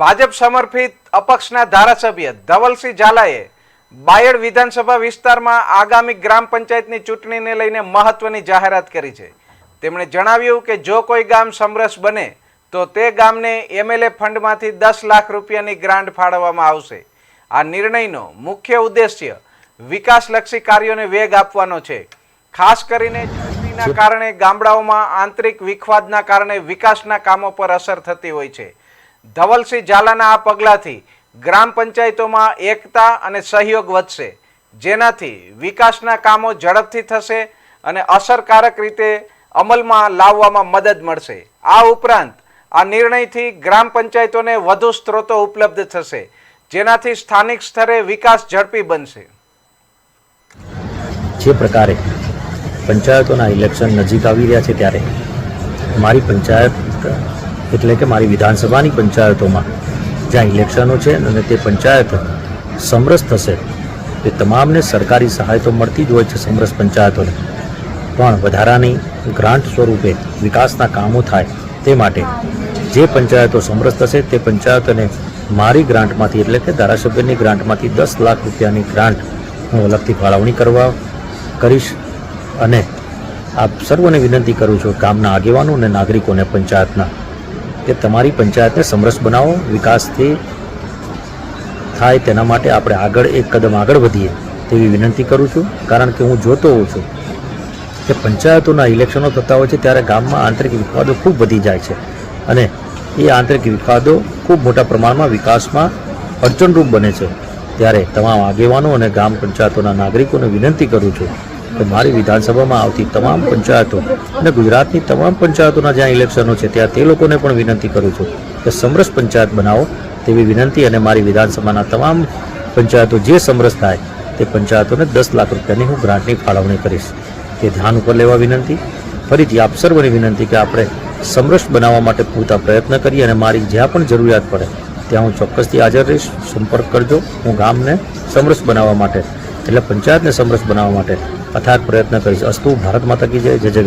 ભાજપ સમર્થિત અપક્ષના ધારાસભ્ય ધવલસિંહ ઝાલાએ બાયડ વિધાનસભા વિસ્તારમાં આગામી ગ્રામ પંચાયતની ચૂંટણીને લઈને મહત્વની જાહેરાત કરી છે. તેમણે જણાવ્યું કે જો કોઈ ગામ સમરસ બને તો તે ગામને એમએલએ ફંડમાંથી દસ લાખ રૂપિયાની ગ્રાન્ટ ફાળવવામાં આવશે. આ નિર્ણયનો મુખ્ય ઉદ્દેશ્ય વિકાસલક્ષી કાર્યોને વેગ આપવાનો છે. ખાસ કરીને ચૂંટણીના કારણે ગામડાઓમાં આંતરિક વિખવાદના કારણે વિકાસના કામો પર અસર થતી હોય છે. ધવલસિંહ ઝાલાના આ પગલાંથી ગ્રામ પંચાયતોમાં એકતા અને સહયોગ વધશે. જેનાથી વિકાસના કામો ઝડપથી થશે અને અસરકારક રીતે અમલમાં લાવવામાં મદદ મળશે. આ ઉપરાંત આ નિર્ણયથી ગ્રામ પંચાયતોને વધુ સ્ત્રોતો ઉપલબ્ધ થશે, જેનાથી સ્થાનિક સ્તરે વિકાસ ઝડપી બનશે. જે પ્રકારે પંચાયતોના ઇલેક્શન નજીક આવી રહ્યા છે ત્યારે, મારી પંચાયત એટલે કે મારી વિધાનસભાની પંચાયતોમાં જ્યાં ઇલેક્શનો છે અને તે પંચાયત સમરસ થશે, તે તમામને સરકારી સહાય તો મળતી જ હોય છે સમરસ પંચાયતોને. પણ વધારાની ગ્રાન્ટ સ્વરૂપે વિકાસના કામો થાય તે માટે જે પંચાયતો સમરસ થશે તે પંચાયતોને મારી ગ્રાન્ટમાંથી એટલે કે ધારાસભ્યની ગ્રાન્ટમાંથી દસ લાખ રૂપિયાની ગ્રાન્ટ હું અલગથી ફાળવણી કરવા કરીશ અને આપ સર્વને વિનંતી કરું છું ગામના આગેવાનો અને નાગરિકોને પંચાયતના કે તમારી પંચાયતને સમરસ બનાવો, વિકાસથી થાય તેના માટે આપણે આગળ એક કદમ આગળ વધીએ તેવી વિનંતી કરું છું. કારણ કે હું જોતો હોઉં છું કે પંચાયતોના ઇલેક્શનો થતા હોય છે ત્યારે ગામમાં આંતરિક વિવાદો ખૂબ વધી જાય છે અને એ આંતરિક વિવાદો ખૂબ મોટા પ્રમાણમાં વિકાસમાં અડચણરૂપ બને છે. ત્યારે તમામ આગેવાનો અને ગ્રામ પંચાયતોના નાગરિકોને વિનંતી કરું છું કે મારી વિધાનસભામાં આવતી તમામ પંચાયતો અને ગુજરાતની તમામ પંચાયતોના જ્યાં ઇલેક્શનો છે, ત્યાં તે લોકોને પણ વિનંતી કરું છું કે સમરસ પંચાયત બનાવો. તેવી વિનંતી અને મારી વિધાનસભાના તમામ પંચાયતો જે સમરસ થાય, તે પંચાયતોને દસ લાખ રૂપિયાની હું ગ્રાન્ટની ફાળવણી કરીશ. તે ધ્યાન ઉપર લેવા વિનંતી. ફરીથી આપ સર્વની વિનંતી કે આપણે સમરસ બનાવવા માટે પૂરતા પ્રયત્ન કરીએ અને મારી જ્યાં પણ જરૂરિયાત પડે, ત્યાં હું ચોક્કસથી હાજર રહીશ. સંપર્ક કરજો. હું ગામને સમરસ બનાવવા માટે એટલે પંચાયતને સમરસ બનાવવા માટે અથાગ પ્રયત્ન કરીશ. અસ્તુ ભારત માતા કી જય જય જય